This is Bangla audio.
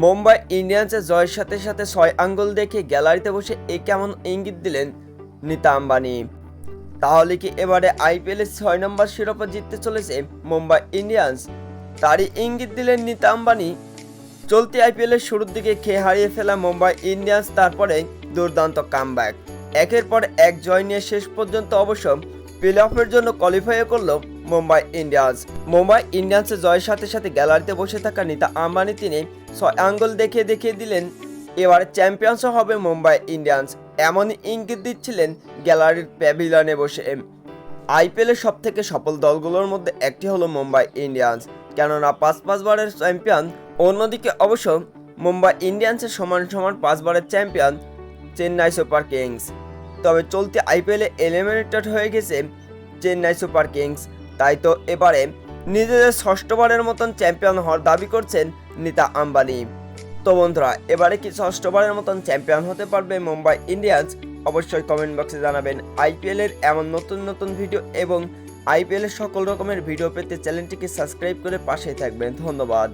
মুম্বাই ইন্ডিয়ান্সের জয়ের সাথে সাথে ছয় আঙ্গুল দেখে গ্যালারিতে বসে এ কেমন ইঙ্গিত দিলেন নিতা আম্বানি? তাহলে কি এবারে আইপিএলের ছয় নম্বর শিরোপা জিততে চলেছে মুম্বাই ইন্ডিয়ান্স? তারই ইঙ্গিত দিলেন নিতা আম্বানি। চলতি আইপিএলের শুরুর দিকে খেয়ে হারিয়ে ফেলা মুম্বাই ইন্ডিয়ান্স তারপরে দুর্দান্ত কামব্যাক একের পর এক জয় নিয়ে শেষ পর্যন্ত অবশ্য প্লে অফের জন্য কোয়ালিফাই করল মুম্বাই ইন্ডিয়ান্স মুম্বাই ইন্ডিয়ান্সের জয়ের সাথে সাথে গ্যালারিতে বসে থাকা নিতা আম্বানি তিনি ছয় আঙ্গুল দেখিয়ে দেখিয়ে দিলেন, এবারে চ্যাম্পিয়ন্সও হবে মুম্বাই ইন্ডিয়ান্স এমনই ইঙ্গিত দিচ্ছিলেন গ্যালারির প্যাভিলিয়নে বসে। আইপিএলের সব থেকে সফল দলগুলোর মধ্যে একটি হলো মুম্বাই ইন্ডিয়ান্স কেননা পাঁচ পাঁচবারের চ্যাম্পিয়ন অন্যদিকে অবশ্য মুম্বাই ইন্ডিয়ান্সের সমান সমান পাঁচবারের চ্যাম্পিয়ন চেন্নাই সুপার কিংস। তবে চলতি আইপিএলে এলিমিনেটেড হয়ে গেছে চেন্নাই সুপার কিংস। তাই তো এবারে নিজেদের ষষ্ঠবারের মতন চ্যাম্পিয়ন হওয়ার দাবি করছেন নিতা আম্বানি। তো বন্ধুরা, এবারে কি ষষ্ঠবারের মতন চ্যাম্পিয়ন হতে পারবে মুম্বাই ইন্ডিয়ান্স? অবশ্যই কমেন্ট বক্সে জানাবেন। আইপিএলের এমন নতুন নতুন ভিডিও এবং আইপিএলের সকল রকমের ভিডিও পেতে চ্যানেলটিকে সাবস্ক্রাইব করে পাশেই থাকবেন। ধন্যবাদ।